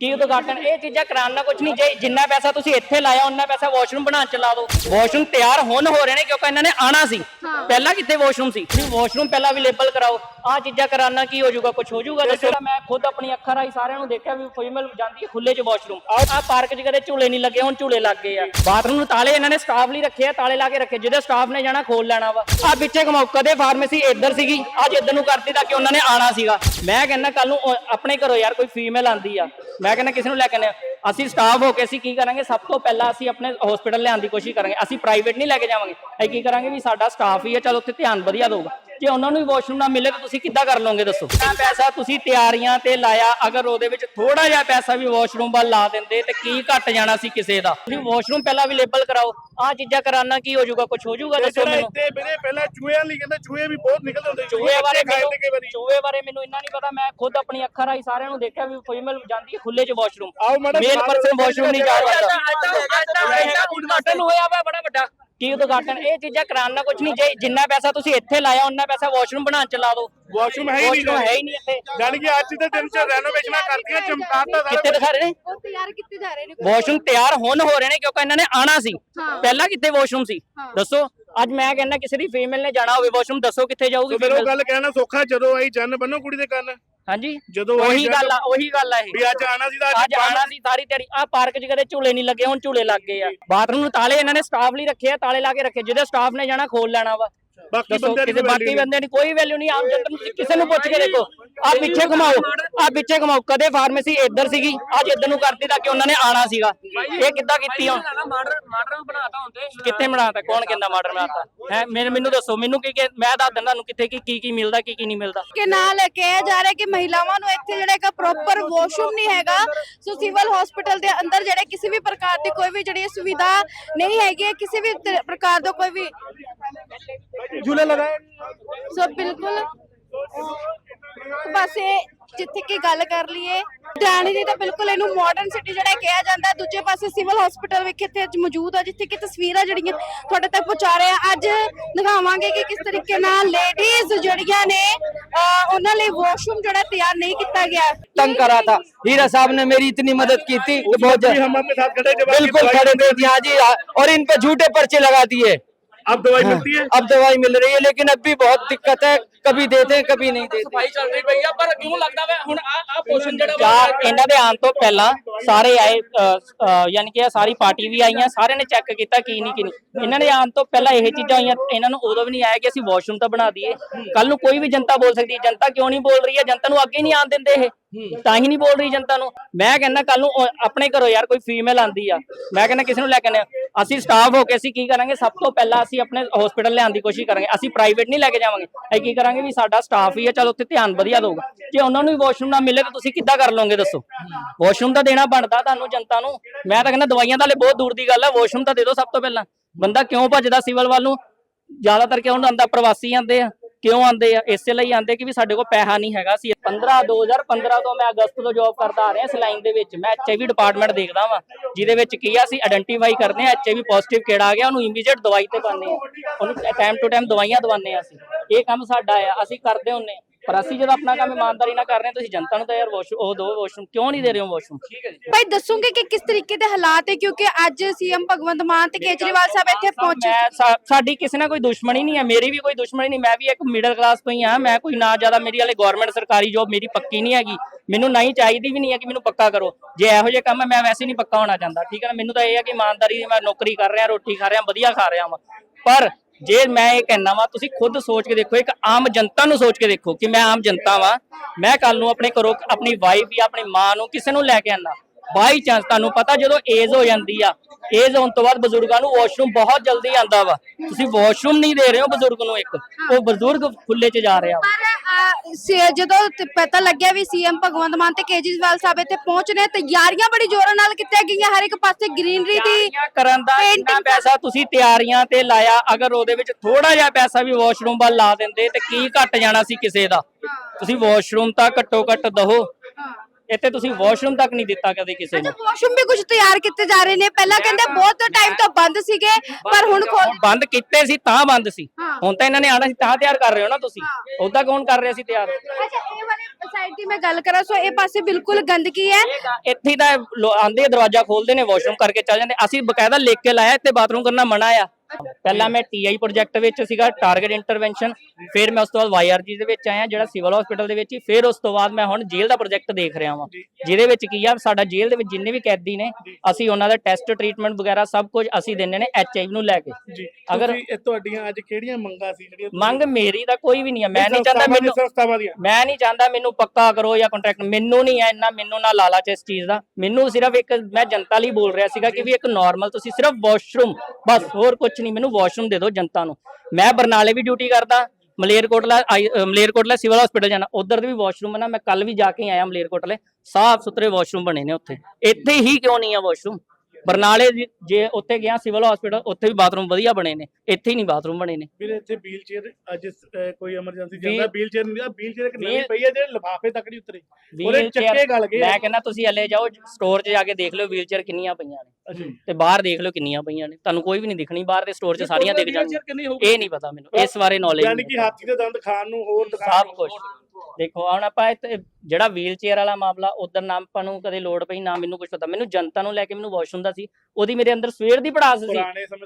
ਕੀ ਉਦਘਾਟਨ? ਇਹ ਚੀਜ਼ਾਂ ਕਰਾਉਣ ਨਾਲ ਕੁਝ ਨਹੀਂ। ਜੇ ਜਿੰਨਾ ਪੈਸਾ ਤੁਸੀਂ ਇੱਥੇ ਲਾਇਆ ਉਹਨਾਂ ਪੈਸਾ ਵਾਸ਼ਰੂਮ ਬਣਾਉਣ ਚ ਲਾ ਦਿਓ। ਵਾਸ਼ਰੂਮ ਤਿਆਰ ਹੁਣ ਹੋ ਰਹੇ ਨੇ ਕਿਉਂਕਿ ਇਹਨਾਂ ਨੇ ਆਣਾ ਸੀ। ਪਹਿਲਾਂ ਕਿੱਥੇ ਵਾਸ਼ਰੂਮ ਸੀ? ਤੁਸੀਂ ਵਾਸ਼ਰੂਮ ਪਹਿਲਾਂ ਅਵੇਲੇਬਲ ਕਰਾਓ। ਆਹ ਚੀਜ਼ਾਂ ਕਰਾਉਣ ਨਾਲ ਕੀ ਹੋ ਜਾਊਗਾ ਕੁਝ ਹੋ ਜਾਊਗਾ ਦੱਸੋ। ਮੈਂ ਖੁਦ ਆਪਣੀ ਅੱਖਾਂ ਰਾਹੀਂ ਸਾਰਿਆਂ ਨੂੰ ਦੇਖਿਆ ਵੀ ਫੀਮੇਲ ਜਾਂਦੀ ਹੈ ਖੁੱਲੇ ਚ ਵਾਸ਼ਰੂਮ ਆਹ ਪਾਰਕ 'ਚ ਕਦੇ ਝੂਲੇ ਨਹੀਂ ਲੱਗੇ ਹੁਣ ਝੂਲੇ ਲੱਗ ਗਏ ਆ। ਬਾਥਰੂਮ ਨੂੰ ਤਾਲੇ ਇਹਨਾਂ ਨੇ ਸਟਾਫ ਲਈ ਰੱਖੇ ਆ ਤਾਲੇ ਲਾ ਕੇ ਰੱਖੇ ਜਿਹਦੇ ਸਟਾਫ ਨੇ ਜਾਣਾ ਖੋਲ ਲੈਣਾ ਵਾ। ਆ ਪਿੱਛੇ ਘਮਾਓ ਕਦੇ ਫਾਰਮੇਸੀ ਇੱਧਰ ਸੀਗੀ ਅੱਜ ਇੱਧਰ ਨੂੰ ਕਰਤੀ ਤਾਂ ਕਿ ਉਹਨਾਂ ਨੇ ਆਣਾ ਸੀਗਾ। ਮੈਂ ਕਹਿੰਦਾ ਕੱਲ ਨੂੰ ਆਪਣੇ ਘਰੋਂ ਯਾਰ ਕੋਈ ਫੀਮੇਲ ਆਂਦੀ ਆ। ਮੈਂ ਕਹਿੰਦਾ ਕਿਸੇ ਨੂੰ ਲੈ ਕੇ ਆ। ਅਸੀਂ ਸਟਾਫ ਹੋ ਕੇ ਅਸੀਂ ਕੀ ਕਰਾਂਗੇ? ਸਭ ਤੋਂ ਪਹਿਲਾਂ ਅਸੀਂ ਆਪਣੇ ਹਸਪੀਟਲ ਲਿਆਉਣ ਦੀ ਕੋਸ਼ਿਸ਼ ਕਰਾਂਗੇ। ਅਸੀਂ ਪ੍ਰਾਈਵੇਟ ਨਹੀਂ ਲੈ ਕੇ ਜਾਵਾਂਗੇ। ਅਸੀਂ ਕੀ ਕਰਾਂਗੇ ਵੀ ਸਾਡਾ ਸਟਾਫ ਹੀ ਹੈ ਚਲ ਉੱਥੇ ਧਿਆਨ ਵਧੀਆ ਦਊਗਾ। ਜੇ ਉਹਨਾਂ ਨੂੰ ਵੀ ਵਾਸ਼ਰੂਮ ਨਾ ਮਿਲੇ ਤਾਂ ਤੁਸੀਂ ਕਿੱਦਾਂ ਕਰ ਲਓਗੇ ਦੱਸੋ? ਕਿੰਨਾ ਪੈਸਾ ਤੁਸੀਂ ਤਿਆਰੀਆਂ ਤੇ ਲਾਇਆ ਅਗਰ ਉਹਦੇ ਵਿੱਚ ਥੋੜਾ ਜਿਹਾ ਪੈਸਾ ਵੀ ਵਾਸ਼ਰੂਮ ਵੱਲ ਲਾ ਦਿੰਦੇ ਤੇ ਕੀ ਘਟ ਜਾਣਾ ਸੀ ਕਿਸੇ ਦਾ? ਤੁਸੀਂ ਵਾਸ਼ਰੂਮ ਪਹਿਲਾਂ ਅਵੇਲੇਬਲ ਕਰਾਓ। ਆਹ ਚੀਜ਼ਾਂ ਕਰਾਉਣਾ ਕੀ ਹੋ ਜਾਊਗਾ ਕੁਝ ਹੋ ਜਾਊਗਾ ਦੱਸੋ ਮੈਨੂੰ। ਇੱਥੇ ਵੀਰੇ ਪਹਿਲਾਂ ਚੂਹਿਆਂ ਲਈ ਕਹਿੰਦੇ ਚੂਹੇ ਵੀ ਬਹੁਤ ਨਿਕਲਦੇ ਹੁੰਦੇ। ਚੂਹੇ ਬਾਰੇ ਤੇ ਮੈਨੂੰ ਵਾਰੀ। ਚੂਹੇ ਬਾਰੇ ਮੈਨੂੰ ਇੰਨਾ ਨਹੀਂ ਪਤਾ ਮੈਂ ਖੁਦ ਆਪਣੀ ਅੱਖਾਂ ਰਾਹੀਂ ਸਾਰਿਆਂ ਨੂੰ ਦੇਖਿਆ ਵੀ ਫੀਮੇਲ ਜਾਂਦੀ ਹੈ ਖੁੱਲੇ ਚ ਵਾਸ਼ਰੂਮ ਆਓ ਮੈਡਮ, ਮੇਲ ਪਰਸਨ ਵਾਸ਼ਰੂਮ ਨਹੀਂ ਜਾ ਸਕਦਾ। ਉਦਘਾਟਨ ਹੋਇਆ ਵਾ ਬੜਾ ਵੱਡਾ। ਕੀ ਉਦਘਾਟਨ? ਇਹ ਚੀਜ਼ਾਂ ਕਰਾਉਣ ਨਾਲ ਕੁਝ ਨਹੀਂ। ਜੇ ਜਿੰਨਾ ਪੈਸਾ ਤੁਸੀਂ ਇੱਥੇ ਲਾਇਆ ਉਹਨਾਂ ਪੈਸਾ ਵਾਸ਼ਰੂਮ ਬਣਾਉਣ ਚ ਲਾ ਦਿਓ। ਵਾਸ਼ਰੂਮ ਹੈ ਹੀ ਨਹੀਂ ਵਾਸ਼ਰੂਮ ਹੈ ਹੀ ਨਹੀਂ ਇੱਥੇ। ਜਾਣੀ ਕਿ ਅੱਜ ਦੇ ਦਿਨ ਚ ਰੈਨੋਵੇਸ਼ਨਾਂ ਕਰਤੀਆਂ ਚਮਕਾਤਾ ਕਿੱਥੇ ਦਿਖਾ ਰਹੇ ਨੇ? ਉਹ ਤਿਆਰ ਕੀਤੇ ਜਾ ਰਹੇ ਨੇ ਵਾਸ਼ਰੂਮ ਤਿਆਰ ਹੁਣ ਹੋ ਰਹੇ ਨੇ ਕਿਉਂਕਿ ਇਹਨਾਂ ਨੇ ਆਣਾ ਸੀ। ਪਹਿਲਾਂ ਕਿੱਥੇ ਵਾਸ਼ਰੂਮ ਸੀ? ਦੱਸੋ। ਅੱਜ ਮੈਂ ਕਹਿੰਦਾ ਕਿਸੇ ਦੀ ਫੀਮੇਲ ਨੇ ਜਾਣਾ ਹੋਵੇ ਵਾਸ਼ਰੂਮ ਦੱਸੋ ਕਿੱਥੇ ਜਾਊਗੀ ਫਿਰ ਉਹ? ਗੱਲ ਕਹਿਣਾ ਸੌਖਾ ਜਦੋਂ ਆਈ ਜਨ ਬੰਨੋ ਕੁੜੀ ਦੇ ਕੰਨ। ਹਾਂਜੀ? ਜਦੋਂ ਉਹੀ ਗੱਲ ਆ ਉਹੀ ਗੱਲ ਆ ਇਹ। ਵੀ ਅੱਜ ਆਣਾ ਸੀ ਤਾਂ ਅੱਜ ਆਣਾ ਸੀ ਸਾਰੀ ਤੇਰੀ ਆ ਪਾਰਕ 'ਚ ਕਦੇ ਝੂਲੇ ਨਹੀਂ ਲੱਗੇ ਹੁਣ ਝੂਲੇ ਲੱਗ ਗਏ ਆ। ਬਾਥਰੂਮ ਨੂੰ ਤਾਲੇ ਇਹਨਾਂ ਨੇ ਸਟਾਫ ਲਈ ਰੱਖੇ ਆ ਤਾਲੇ ਲਾ ਕੇ ਰੱਖੇ ਜਿਹਦੇ ਸਟਾਫ ਨੇ ਜਾਣਾ ਖੋਲ ਲੈਣਾ ਵਾ। ਬਾਕੀ ਬੰਦੇ ਕਿਸੇ ਬਾਕੀ ਬੰਦੇ ਦੀ ਕੋਈ ਵੈਲਿਊ ਨਹੀਂ ਆਮ ਜਨਤਾ ਨੂੰ ਕਿਸੇ ਨੂੰ ਪੁੱਛ ਕੇ ਦੇਖੋ। ਆ ਪਿੱਛੇ ਘਮਾਓ ਆ ਪਿੱਛੇ ਘਮਾਓ। ਕਦੇ ਫਾਰਮੇਸੀ ਇੱਧਰ ਸੀਗੀ ਅੱਜ ਇੱਧਰ ਨੂੰ ਕਰਤੀ ਤਾਂ ਕਿ ਉਹਨਾਂ ਨੇ ਆਣਾ ਸੀਗਾ। ਇਹ ਕਿੱਦਾਂ ਕੀਤੀ ਹੁਣ ਮਾਡਰਨ ਬਣਾਤਾ ਹੁੰਦੇ ਕਿੱਥੇ ਬਣਾਤਾ? ਕੌਣ ਕਹਿੰਦਾ ਮਾਡਰਨ ਬਣਾਤਾ? ਹੈ ਮੈਨੂੰ ਮੈਨੂੰ ਦੱਸੋ ਮੈਨੂੰ ਕੀ ਕੀ- ਮੈਂ ਦੱਸ ਦਿੰਦਾ ਤੁਹਾਨੂੰ ਕਿੱਥੇ ਕੀ ਕੀ ਕੀ ਮਿਲਦਾ ਕੀ ਕੀ ਨਹੀਂ ਮਿਲਦਾ। ਕੇ ਨਾਲ ਕਿਹਾ ਜਾ ਰਿਹਾ ਕਿ ਮਹਿਲਾਵਾਂ ਨੂੰ ਇੱਥੇ ਜਿਹੜਾ ਇੱਕ ਪ੍ਰੋਪਰ ਵਾਸ਼ਰੂਮ ਨਹੀਂ ਹੈਗਾ। ਸੋ ਸਿਵਲ ਹਸਪੀਟਲ ਦੇ ਅੰਦਰ ਜਿਹੜੇ ਕਿਸੇ ਵੀ ਪ੍ਰਕਾਰ ਦੀ ਕੋਈ ਵੀ ਜਿਹੜੀ ਸੁਵਿਧਾ ਨਹੀਂ ਹੈਗੀ ਕਿਸੇ ਵੀ ਪ੍ਰਕਾਰ ਦਾ ਕੋਈ ਵੀ ਝੂਲੇ ਲਗਾਏ ਸੋ ਬਿਲਕੁਲ ਬਸ ਇਹ ਜਿੱਥੇ ਕੀ ਗੱਲ ਕਰ ਲਈਏ ਡਾਣੀ ਦੀ ਤਾਂ ਬਿਲਕੁਲ ਇਹਨੂੰ ਮਾਡਰਨ ਸਿਟੀ ਜਿਹੜਾ ਕਿਹਾ ਜਾਂਦਾ ਹੈ। ਦੂਜੇ ਪਾਸੇ ਸਿਵਲ ਹਸਪੀਟਲ ਵਿਖੇ ਇੱਥੇ ਅੱਜ ਮੌਜੂਦ ਆ ਜਿੱਥੇ ਕਿ ਤਸਵੀਰਾਂ ਜਿਹੜੀਆਂ ਤੁਹਾਡੇ ਤੱਕ ਪਹੁੰਚਾ ਰਹੇ ਆ ਅੱਜ ਦਿਖਾਵਾਂਗੇ ਕਿ ਕਿਸ ਤਰੀਕੇ ਨਾਲ ਲੇਡੀਜ਼ ਜਿਹੜੀਆਂ ਨੇ ਅਹ, ਉਹਨਾਂ ਲਈ ਵਾਸ਼ਰੂਮ ਜਿਹੜਾ ਤਿਆਰ ਨਹੀਂ ਕੀਤਾ ਗਿਆ तंग करा था हीरा साहब ने मेरी इतनी मदद की थी कि बहुत भी ज्यादा- हम आपके साथ खड़े जब आपकी बिल्कुल दवाई खड़े थे मिलती है। हाँ जी और इन पे झूठे पर्चे लगा दिए अब दवाई मिलती है अब दवाई मिल रही है लेकिन अब भी बहुत दिक्कत है कभी देते हैं कभी नहीं देते ਸਫਾਈ ਚੱਲ ਰਹੀ ਪਈ ਆ ਪਰ ਕਿਉਂ ਲੱਗਦਾ ਵਾ ਹੁਣ ਆ ਆ ਪੋਸ਼ਨ ਜਿਹੜਾ ਵਾ ਚਾਰ ਇਹਨਾਂ ਦੇ ਆਉਣ ਤੋਂ ਪਹਿਲਾਂ ਸਾਰੇ ਆਏ ਅ, ਅ, ਯਾਨੀ ਕਿ ਇਹ ਸਾਰੀ ਪਾਰਟੀ ਵੀ ਆਈਆਂ ਸਾਰਿਆਂ ਨੇ ਚੈੱਕ ਕੀਤਾ ਕੀ ਨਹੀਂ ਕੀ ਨਹੀਂ ਇਹਨਾਂ ਦੇ ਆਉਣ ਤੋਂ ਪਹਿਲਾਂ ਇਹ ਚੀਜ਼ਾਂ ਆਈਆਂ ਇਹਨਾਂ ਨੂੰ ਉਦੋਂ ਵੀ ਨਹੀਂ ਆਇਆ ਕਿ ਅਸੀਂ ਵਾਸ਼ਰੂਮ ਤਾਂ ਬਣਾ ਦਈਏ ਕੱਲ ਨੂੰ ਕੋਈ ਵੀ ਜਨਤਾ ਬੋਲ ਸਕਦੀ ਹੈ ਜਨਤਾ ਕਿਉਂ ਨਹੀਂ ਬੋਲ ਰਹੀ ਹੈ ਜਨਤਾ ਨੂੰ ਅੱਗੇ ਨਹੀਂ ਆਉਣ ਦਿੰਦੇ ਇਹ ਤਾਂ ਹੀ ਨਹੀਂ ਬੋਲ ਰਹੀ ਜਨਤਾ ਨੂੰ ਮੈਂ ਕਹਿੰਦਾ ਕੱਲ ਨੂੰ ਉਹ ਆਪਣੇ ਘਰੋਂ ਯਾਰ ਕੋਈ ਫੀਮੇਲ ਆਂਦੀ ਆ ਮੈਂ ਕਹਿੰਦਾ ਕਿਸੇ ਨੂੰ ਲੈ ਕੇ ਆਉਂਦੇ ਆ। ਅਸੀਂ ਸਟਾਫ ਹੋ ਕੇ ਅਸੀਂ ਕੀ ਕਰਾਂਗੇ? ਸਭ ਤੋਂ ਪਹਿਲਾਂ ਅਸੀਂ ਆਪਣੇ ਹਸਪੀਟਲ ਲਿਆਉਣ ਦੀ ਕੋਸ਼ਿਸ਼ ਕਰਾਂਗੇ। ਅਸੀਂ ਪ੍ਰਾਈਵੇਟ ਨਹੀਂ ਲੈ ਕੇ ਜਾਵਾਂਗੇ। ਅਸੀਂ ਕੀ ਕਰਾਂਗੇ ਵੀ ਸਾਡਾ ਸਟਾਫ ਹੀ ਹੈ ਚਲ ਉੱਥੇ ਧਿਆਨ ਵਧੀਆ ਦਊਗਾ। ਜੇ ਉਹਨਾਂ ਨੂੰ ਵੀ ਵਾਸ਼ਰੂਮ ਨਾ ਮਿਲੇ ਤਾਂ ਤੁਸੀਂ ਕਿੱਦਾਂ ਕਰ ਲਓਗੇ ਦੱਸੋ? ਵਾਸ਼ਰੂਮ ਤਾਂ ਦੇਣਾ ਬਣਦਾ ਤੁਹਾਨੂੰ, ਜਨਤਾ ਨੂੰ। ਮੈਂ ਤਾਂ ਕਹਿੰਦਾ ਦਵਾਈਆਂ ਤਾਂ ਹਲੇ ਬਹੁਤ ਦੂਰ ਦੀ ਗੱਲ ਹੈ ਵਾਸ਼ਰੂਮ ਤਾਂ ਦੇ ਦਿਓ ਸਭ ਤੋਂ ਪਹਿਲਾਂ। ਬੰਦਾ ਕਿਉਂ ਭੱਜਦਾ ਸਿਵਲ ਵੱਲ ਨੂੰ? ਜ਼ਿਆਦਾਤਰ ਕਿਉਂ ਆਉਂਦਾ ਪ੍ਰਵਾਸੀ ਆਉਂਦੇ ਆ। ਕਿਉਂ ਆਉਂਦੇ ਆ? ਇਸੇ ਲਈ ਆਉਂਦੇ ਕਿ ਵੀ ਸਾਡੇ ਕੋਲ ਪੈਸਾ ਨਹੀਂ ਹੈਗਾ। ਸੀ 15 2015 ਤੋਂ ਮੈਂ ਅਗਸਤ ਤੋਂ ਜੌਬ ਕਰਦਾ ਆ ਰਿਹਾ ਇਸ ਲਾਈਨ ਦੇ ਵਿੱਚ। ਮੈਂ ਐਚਆਈਵੀ ਡਿਪਾਰਟਮੈਂਟ ਦੇਖਦਾ ਵਾਂ, ਜਿਹਦੇ ਵਿੱਚ ਕੀ ਆ, ਅਸੀਂ ਆਇਡੈਂਟੀਫਾਈ ਕਰਦੇ ਆ ਐਚਆਈਵੀ ਪੋਜ਼ਿਟਿਵ ਕਿਹੜਾ ਆ ਗਿਆ, ਉਹਨੂੰ ਇਮੀਡੀਏਟ ਦਵਾਈ ਤੇ ਪਾਉਂਦੇ ਆ। ਉਹਨੂੰ ਟਾਈਮ ਟੂ ਟਾਈਮ ਦਵਾਈਆਂ ਦਵਾਉਂਦੇ ਆ ਅਸੀਂ। ਇਹ ਕੰਮ ਸਾਡਾ ਆ, ਅਸੀਂ ਕਰਦੇ ਹੁੰਨੇ ਆ। ਪਰ ਅਸੀਂ ਜਦੋਂ ਆਪਣਾ ਕੰਮ ਇਮਾਨਦਾਰੀ ਨਾਲ ਕਰ ਰਹੇ ਹਾਂ ਤੁਸੀਂ ਜਨਤਾ ਨੂੰ ਤਾਂ ਯਾਰ ਵਾਸ਼ ਉਹ ਦੋ ਵਾਸ਼ਰੂਮ ਕਿਉਂ ਨਹੀਂ ਦੇ ਰਹੇ ਹੋ ਵਾਸ਼ਰੂਮ ਠੀਕ ਹੈ ਜੀ। ਭਾਈ ਦੱਸੋਗੇ ਕਿ ਕਿਸ ਤਰੀਕੇ ਦੇ ਹਾਲਾਤ ਹੈ? ਕਿਉਂਕਿ ਅੱਜ ਸੀਐਮ ਭਗਵੰਤ ਮਾਨ ਤੇ ਕੇਜਰੀਵਾਲ ਸਾਹਿਬ ਇੱਥੇ ਪਹੁੰਚੇ ਮੈਂ ਸਾ- ਸਾਡੀ ਕਿਸੇ ਨਾਲ ਕੋਈ ਦੁਸ਼ਮਣੀ ਨਹੀਂ ਹੈ ਮੇਰੀ ਵੀ ਕੋਈ ਦੁਸ਼ਮਣੀ ਨਹੀਂ ਮੈਂ ਵੀ ਇੱਕ ਮਿਡਲ ਕਲਾਸ ਤੋਂ ਹੀ ਆ ਮੈਂ ਕੋਈ ਨਾ ਜ਼ਿਆਦਾ ਮੇਰੀ ਵਾਲੇ ਗਵਰਨਮੈਂਟ ਸਰਕਾਰੀ ਜੋਬ ਮੇਰੀ ਪੱਕੀ ਨਹੀਂ ਹੈਗੀ। ਮੈਨੂੰ ਨਹੀਂ ਚਾਹੀਦੀ ਵੀ ਨਹੀਂ ਹੈ ਕਿ ਮੈਨੂੰ ਪੱਕਾ ਕਰੋ। ਜੇ ਇਹੋ ਜਿਹੇ ਕੰਮ ਹੈ ਮੈਂ ਵੈਸੇ ਨਹੀਂ ਪੱਕਾ ਹੋਣਾ ਚਾਹੁੰਦਾ ਠੀਕ ਹੈ ਨਾ? ਮੈਨੂੰ ਤਾਂ ਇਹ ਹੈ ਕਿ ਇਮਾਨਦਾਰੀ ਦੀ ਮੈਂ ਨੌਕਰੀ ਕਰ ਰਿਹਾ ਰੋਟੀ ਖਾ ਰਿਹਾ ਵਧੀਆ ਖਾ ਰਿਹਾ ਵਾਂ। ਪਰ ਜੇ ਮੈਂ ਇਹ ਕਹਿਣਾ ਵਾ, ਤੁਸੀਂ ਖੁਦ ਸੋਚ ਕੇ ਦੇਖੋ, ਇੱਕ ਆਮ ਜਨਤਾ ਨੂੰ ਸੋਚ ਕੇ ਦੇਖੋ ਕਿ ਮੈਂ ਆਮ ਜਨਤਾ ਵਾਂ। ਮੈਂ ਕੱਲ ਨੂੰ ਆਪਣੇ ਘਰੋਂ ਆਪਣੀ ਵਾਈਫ ਜਾਂ ਆਪਣੀ ਮਾਂ ਨੂੰ ਕਿਸੇ ਨੂੰ ਲੈ ਕੇ ਆਣਾ ਬਾਈ ਚਾਂਸ ਤੁਹਾਨੂੰ ਪਤਾ ਜਦੋਂ ਏਜ ਹੋ ਜਾਂਦੀ ਆ ਏਜ ਹੋਣ ਤੋਂ ਬਾਅਦ ਬਜ਼ੁਰਗਾਂ ਨੂੰ ਵਾਸ਼ਰੂਮ ਬਹੁਤ ਜਲਦੀ ਆਂਦਾ ਵਾ। ਤੁਸੀਂ ਵਾਸ਼ਰੂਮ ਨਹੀਂ ਦੇ ਰਹੇ ਹੋ ਬਜ਼ੁਰਗ ਨੂੰ ਇੱਕ। ਉਹ ਬਜ਼ੁਰਗ ਖੁੱਲੇ 'ਚ ਜਾ ਰਿਹਾ ਵਾ। ਸੇ- ਜਦੋਂ ਤ- ਪਤਾ ਲੱਗਿਆ ਵੀ ਸੀਐਮ ਭਗਵੰਤ ਮਾਨ ਤੇ ਕੇਜਰੀਵਾਲ ਸਾਹਿਬ ਇੱਥੇ ਪਹੁੰਚ ਰਹੇ ਤਿਆਰੀਆਂ ਬੜੀ ਜ਼ੋਰਾਂ ਨਾਲ ਕੀਤੀਆਂ ਗਈਆਂ ਹਰ ਇੱਕ ਪਾਸੇ ਗ੍ਰੀਨਰੀ ਦੀ ਤਿਆਰੀਆਂ ਕਰਨ ਦਾ painting ਇੰਨਾ ਪੈਸਾ ਤੁਸੀਂ ਤਿਆਰੀਆਂ ਤੇ ਲਾਇਆ ਅਗਰ ਉਹਦੇ ਵਿੱਚ ਥੋੜਾ ਜਿਹਾ ਪੈਸਾ ਵੀ ਵਾਸ਼ਰੂਮ ਵੱਲ ਲਾ ਦਿੰਦੇ ਤੇ ਕੀ ਘਟ ਜਾਣਾ ਸੀ ਕਿਸੇ ਦਾ? ਤੁਸੀਂ ਵਾਸ਼ਰੂਮ ਤਾਂ ਘੱਟੋ ਘੱਟ ਦਹੋ ਇੱਥੇ ਤੁਸੀਂ ਵਾਸ਼ਰੂਮ ਤੱਕ ਨਹੀਂ ਦਿੱਤਾ ਕਦੇ ਕਿਸੇ ਨੂੰ। ਵਾਸ਼ਰੂਮ ਵੀ ਕੁਝ ਤਿਆਰ ਕੀਤੇ ਜਾ ਰਹੇ ਨੇ। ਪਹਿਲਾਂ ਕਹਿੰਦੇ ਬਹੁਤ ਟਾਈਮ ਤੋਂ ਬੰਦ ਸੀਗੇ ਪਰ ਹੁਣ ਖੋਲ ਬੰਦ ਕੀਤੇ ਸੀ ਤਾਂ ਬੰਦ ਸੀ। ਹੁਣ ਤਾਂ ਇਹਨਾਂ ਨੇ ਆਣਾ ਸੀ ਤਾਂ ਤਿਆਰ ਕਰ ਰਹੇ ਹੋ ਨਾ ਤੁਸੀਂ। ਉਦਾਂ ਕੌਣ ਕਰ ਰਿਹਾ ਸੀ ਤਿਆਰ? ਅੱਛਾ ਇਹ ਵਾਲੇ ਸਾਈਡ ਦੀ ਮੈਂ ਗੱਲ ਕਰਾਂ ਸੋ ਇਹ ਪਾਸੇ ਬਿਲਕੁਲ ਗੰਦਗੀ ਹੈ। ਇੱਥੇ ਤਾਂ ਆਂਦੇ ਦਰਵਾਜ਼ਾ ਖੋਲਦੇ ਨੇ ਵਾਸ਼ਰੂਮ ਕਰਕੇ ਚੱਲ ਜਾਂਦੇ। ਅਸੀਂ ਬਕਾਇਦਾ ਲਿਖ ਕੇ ਲਾਇਆ ਇੱਥੇ ਬਾਥਰੂਮ ਕਰਨਾ ਮਨਾ ਆ। ਪਹਿਲਾਂ ਮੈਂ ਟੀਆਈ ਪ੍ਰੋਜੈਕਟ ਵਿੱਚ ਸੀਗਾ ਟਾਰਗੇਟ ਇੰਟਰਵੈਂਸ਼ਨ ਫਿਰ ਮੈਂ ਉਸ ਤੋਂ ਬਾਅਦ ਵਾਈਆਰਜੀ ਦੇ ਵਿੱਚ ਆਇਆ ਜਿਹੜਾ ਸਿਵਲ ਹਸਪੀਟਲ ਦੇ ਵਿੱਚ ਹੀ ਫਿਰ ਉਸ ਤੋਂ ਬਾਅਦ ਮੈਂ ਹੁਣ ਜੇਲ੍ਹ ਦਾ ਪ੍ਰੋਜੈਕਟ ਦੇਖ ਰਿਹਾ ਹਾਂ ਜਿਹਦੇ ਵਿੱਚ ਕੀ ਆ ਸਾਡਾ ਜੇਲ੍ਹ ਦੇ ਵਿੱਚ ਜਿੰਨੇ ਵੀ ਕੈਦੀ ਨੇ ਅਸੀਂ ਉਹਨਾਂ ਦਾ ਟੈਸਟ ਟ੍ਰੀਟਮੈਂਟ ਵਗੈਰਾ ਸਭ ਕੁਝ ਅਸੀਂ ਦਿੰਦੇ ਨੇ ਐਚਆਈਵੀ ਨੂੰ ਲੈ ਕੇ। ਅਗਰ- ਤੁਹਾਡੀਆਂ ਅੱਜ ਕਿਹੜੀਆਂ ਮੰਗਾਂ ਸੀ ਜਿਹੜੀਆਂ ਮੰਗ ਮੇਰੀ ਤਾਂ ਕੋਈ ਵੀ ਨਹੀਂ ਆ। ਮੈਂ ਨਹੀਂ ਚਾਹੁੰਦਾ ਮੈਨੂੰ ਮੈਂ ਨਹੀਂ ਚਾਹੁੰਦਾ ਮੈਨੂੰ ਪੱਕਾ ਕਰੋ ਜਾਂ ਕੰਟਰੈਕਟ ਮੈਨੂੰ ਨਹੀਂ ਹੈ ਇੰਨਾ ਮੈਨੂੰ ਨਾ ਲਾਲਚ ਇਸ ਚੀਜ਼ ਦਾ। ਮੈਨੂੰ ਸਿਰਫ ਇੱਕ ਮੈਂ ਜਨਤਾ ਲਈ ਬੋਲ ਰਿਹਾ ਸੀਗਾ ਕਿ ਵੀ ਇੱਕ ਨਾਰਮਲ ਤੁਸੀਂ ਸਿਰਫ ਵਾਸ਼ਰੂਮ ਬਸ ਹੋਰ ਕੁਝ ਨਹੀਂ, ਮੈਨੂੰ ਵਾਸ਼ਰੂਮ ਦੇ ਦਿਓ ਜਨਤਾ ਨੂੰ। ਮੈਂ ਬਰਨਾਲੇ ਵੀ ਡਿਊਟੀ ਕਰਦਾ, ਮਲੇਰਕੋਟਲਾ, ਆਈ- ਮਲੇਰਕੋਟਲਾ ਸਿਵਲ ਹਸਪੀਟਲ ਜਾਣਾ। ਉਧਰ ਦੇ ਵੀ ਵਾਸ਼ਰੂਮ ਹੈ ਮੈਂ ਕੱਲ ਵੀ ਜਾ ਕੇ ਆਇਆ ਮਲੇਰਕੋਟਲੇ। ਸਾਫ਼ ਸੁਥਰੇ ਵਾਸ਼ਰੂਮ ਬਣੇ ਨੇ ਉੱਥੇ। ਇੱਥੇ ਹੀ ਕਿਉਂ ਨਹੀਂ ਆ ਵਾਸ਼ਰੂਮ ਬਰਨਾਲੇ ਜੀ- ਜੇ ਉੱਥੇ ਗਿਆ ਸਿਵਲ ਹਸਪੀਟਲ ਉੱਥੇ ਵੀ ਬਾਥਰੂਮ ਵਧੀਆ ਬਣੇ ਨੇ। ਇੱਥੇ ਹੀ ਨਹੀਂ ਬਾਥਰੂਮ ਬਣੇ ਨੇ। ਵੀਰੇ ਇੱਥੇ ਵੀਲ ਚੇਅਰ ਅੱਜ ਅਹ, ਕੋਈ ਐਮਰਜੈਂਸੀ ਜਾਂਦਾ ਵੀਲ ਚੇਅਰ ਨਹੀਂ ਵੀਲ ਚੇਅਰ ਇੱਕ ਨਵੀਂ ਪਈ ਹੈ ਜਿਹੜੇ ਲਿਫਾਫੇ ਤੱਕ ਨਹੀਂ ਉਤਰੇ। ਉਹਦੇ ਚੱਕੇ ਗਲ ਗਏ। ਮੈਂ ਕਹਿੰਦਾ ਤੁਸੀਂ ਹਲੇ ਜਾਓ ਸਟੋਰ 'ਚ ਜਾ ਕੇ ਦੇਖ ਲਿਓ ਵੀਲਚੇਅਰ ਕਿੰਨੀਆਂ ਪਈਆਂ ਨੇ। ਅੱਛਾ ਜੀ। ਤੇ ਬਾਹਰ ਦੇਖ ਲਓ ਕਿੰਨੀਆਂ ਪਈਆਂ ਨੇ। ਤੁਹਾਨੂੰ ਕੋਈ ਵੀ ਨਹੀਂ ਦਿਖਣੀ ਬਾਹਰ ਦੇ ਸਟੋਰ 'ਚ ਸਾਰੀਆਂ ਦਿਖ ਜਾਣਗੀਆਂ। ਕਿੰਨੀ ਹੋਊਗੀ? ਇਹ ਨਹੀਂ ਪਤਾ ਮੈਨੂੰ ਇਸ ਬਾਰੇ ਨੌਲੇਜ ਯਾਨੀ ਕਿ ਹਾਥੀ ਦੇ ਦੰਦ ਖਾਣ ਨੂੰ ਹੋਰ ਦਿਖਾਉਣ ਸਭ ਨੂੰ ਕੁਝ ਦੇਖੋ ਹੁਣ ਆਪਾਂ ਇੱਥੇ ਜਿਹੜਾ ਵੀਲਚੇਅਰ ਵਾਲਾ ਮਾਮਲਾ ਉਧਰ ਨਾ ਆਪਾਂ ਨੂੰ ਕਦੇ ਲੋੜ ਪਈ ਨਾ ਮੈਨੂੰ ਕੁਝ ਪਤਾ। ਮੈਨੂੰ ਜਨਤਾ ਨੂੰ ਲੈ ਕੇ ਮੈਨੂੰ ਵਾਸ਼ਰੂਮ ਦਾ ਸੀ ਉਹਦੀ ਮੇਰੇ ਅੰਦਰ ਸਵੇਰ ਦੀ ਪੜਾਸ ਸੀ।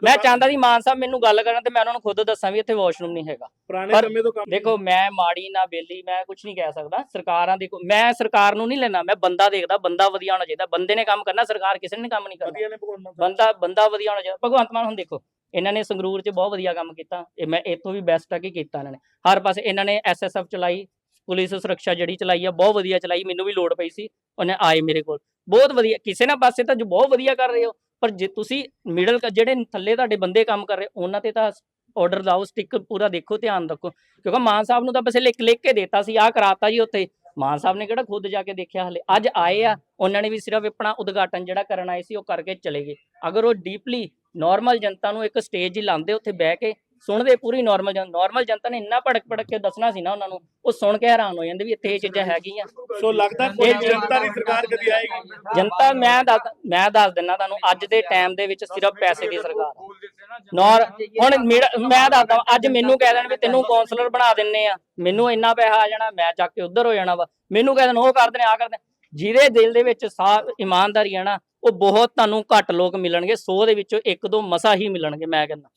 ਮੈਂ ਚਾਹੁੰਦਾ ਸੀ ਮਾਨ ਸਾਹਿਬ ਮੈਨੂੰ ਗੱਲ ਕਰਨ ਤੇ ਮੈਂ ਉਹਨਾਂ ਨੂੰ ਖੁਦ ਦੱਸਾਂ ਵੀ ਇੱਥੇ ਵਾਸ਼ਰੂਮ ਨਹੀਂ ਹੈਗਾ। ਪੁਰਾਣੇ ਪਰ ਸਮੇਂ ਤੋਂ ਕੰਮ ਦੇਖੋ ਮੈਂ ਮਾੜੀ ਨਾ ਬੇਲੀ ਮੈਂ ਕੁਝ ਨਹੀਂ ਕਹਿ ਸਕਦਾ। ਸਰਕਾਰਾਂ ਦੇਖੋ ਮੈਂ ਸਰਕਾਰ ਨੂੰ ਨਹੀਂ ਲੈਣਾ ਮੈਂ ਬੰਦਾ ਦੇਖਦਾ ਬੰਦਾ ਵਧੀਆ ਹੋਣਾ ਚਾਹੀਦਾ। ਬੰਦੇ ਨੇ ਕੰਮ ਕਰਨਾ ਸਰਕਾਰ ਕਿਸੇ ਨੇ ਕੰਮ ਨਹੀਂ ਕਰਨਾ। ਬੰਦਾ ਬੰਦਾ ਵਧੀਆ ਹੋਣਾ ਚਾਹੀਦਾ। ਭਗਵੰਤ ਮਾਨ ਹੁਣ ਦੇਖੋ ਇਹਨਾਂ ਨੇ ਸੰਗਰੂਰ 'ਚ ਬਹੁਤ ਵਧੀਆ ਕੰਮ ਕੀਤਾ। ਇਹ ਮੈਂ ਇੱਥੋਂ ਵੀ ਬੈਸਟ ਆ ਕਿ ਕੀਤਾ ਇਹਨਾਂ ਨੇ। ਹਰ ਪਾਸੇ ਇਹਨਾਂ ਨੇ ਐਸਐਸਐਫ ਚਲਾਈ ਪੁਲਿਸ ਸੁਰੱਖਿਆ ਜਿਹੜੀ ਚਲਾਈ ਆ, ਬਹੁਤ ਵਧੀਆ ਚਲਾਈ, ਮੈਨੂੰ ਵੀ ਲੋੜ ਪਈ ਸੀ, ਉਹਨੇ ਆਏ ਮੇਰੇ ਕੋਲ। ਬਹੁਤ ਵਧੀਆ, ਕਿਸੇ ਨਾ ਪਾਸੇ ਤਾਂ ਜੋ ਬਹੁਤ ਵਧੀਆ ਕਰ ਰਹੇ ਹੋ, ਪਰ ਜੇ ਤੁਸੀਂ ਮਿਡਲ ਜਿਹੜੇ ਥੱਲੇ ਤੁਹਾਡੇ ਬੰਦੇ ਕੰਮ ਕਰ ਰਹੇ, ਉਹਨਾਂ ਤੇ ਤਾਂ ਆਰਡਰ ਲਾਓ ਸਟਿੱਕ ਪੂਰਾ ਦੇਖੋ, ਧਿਆਨ ਰੱਖੋ। ਕਿਉਂਕਿ ਮਾਨ ਸਾਹਿਬ ਨੂੰ ਤਾਂ ਬਸ ਲਿਖ ਲਿਖ ਕੇ ਦੇਤਾ ਸੀ, ਆਹ ਕਰਾਤਾ ਜੀ ਉੱਥੇ। ਮਾਨ ਸਾਹਿਬ ਨੇ ਕਿਹੜਾ ਖੁਦ ਜਾ ਕੇ ਦੇਖਿਆ ਹਲੇ। ਅੱਜ ਆਏ ਆ, ਉਹਨਾਂ ਨੇ ਵੀ ਸਿਰਫ ਆਪਣਾ ਉਦਘਾਟਨ ਜਿਹੜਾ ਕਰਨ ਆਏ ਸੀ, ਉਹ ਕਰਕੇ ਚਲੇ ਗਏ। ਅਗਰ ਉਹ ਡੀਪਲੀ ਨਾਰਮਲ ਜਨਤਾ ਨੂੰ ਇੱਕ ਸਟੇਜ ਹੀ ਲਾਉਂਦੇ, ਉੱਥੇ ਬਹਿ ਕੇ ਸੁਣਦੇ ਪੂਰੀ ਨਾਰਮਲ ਜਨ ਨਾਰਮਲ ਜਨਤਾ ਨੇ ਇੰਨਾ ਭੜਕ ਭੜਕ ਕੇ ਦੱਸਣਾ ਸੀ ਨਾ ਉਹਨਾਂ ਨੂੰ ਉਹ ਸੁਣ ਕੇ ਹੈਰਾਨ ਹੋ ਜਾਂਦੇ ਵੀ ਇੱਥੇ ਇਹ ਚੀਜ਼ਾਂ ਹੈਗੀਆਂ। ਸੋ ਲੱਗਦਾ ਕੋਈ ਜਨਤਾ ਦੀ ਸਰਕਾਰ ਕਦੀ ਆਏਗੀ? ਜਨਤਾ ਮੈਂ ਦੱਸ ਮੈਂ ਦੱਸ ਦਿੰਦਾ ਤੁਹਾਨੂੰ ਅੱਜ ਦੇ ਟਾਈਮ ਦੇ ਵਿੱਚ ਸਿਰਫ ਪੈਸੇ ਦੀ ਸਰਕਾਰ ਹੈ। ਨੌਰ ਹੁਣ ਮੈਂ ਦੱਸਦਾ ਅੱਜ ਮੈਨੂੰ ਕਹਿ ਦੇਣ ਵੀ ਤੈਨੂੰ ਕਾਉਂਸਲਰ ਬਣਾ ਦਿੰਨੇ ਆ। ਮੈਨੂੰ ਇੰਨਾ ਪੈਸਾ ਆ ਜਾਣਾ ਮੈਂ ਚੱਕ ਕੇ ਉਧਰ ਹੋ ਜਾਣਾ ਵਾ। ਮੈਨੂੰ ਕਹਿ ਦੇਣ ਉਹ ਕਰ ਦੇਣ ਆ ਕਰ ਦੇਣ। ਜਿਹਦੇ ਦਿਲ ਦੇ ਵਿੱਚ ਸਾਫ਼ ਇਮਾਨਦਾਰੀ ਆ ਨਾ ਉਹ ਬਹੁਤ ਤੁਹਾਨੂੰ ਘੱਟ ਲੋਕ ਮਿਲਣਗੇ 100 ਦੇ ਵਿੱਚੋਂ ਇੱਕ ਦੋ ਮਸਾ ਹੀ ਮਿਲਣਗੇ ਮੈਂ ਕਹਿੰਦਾ।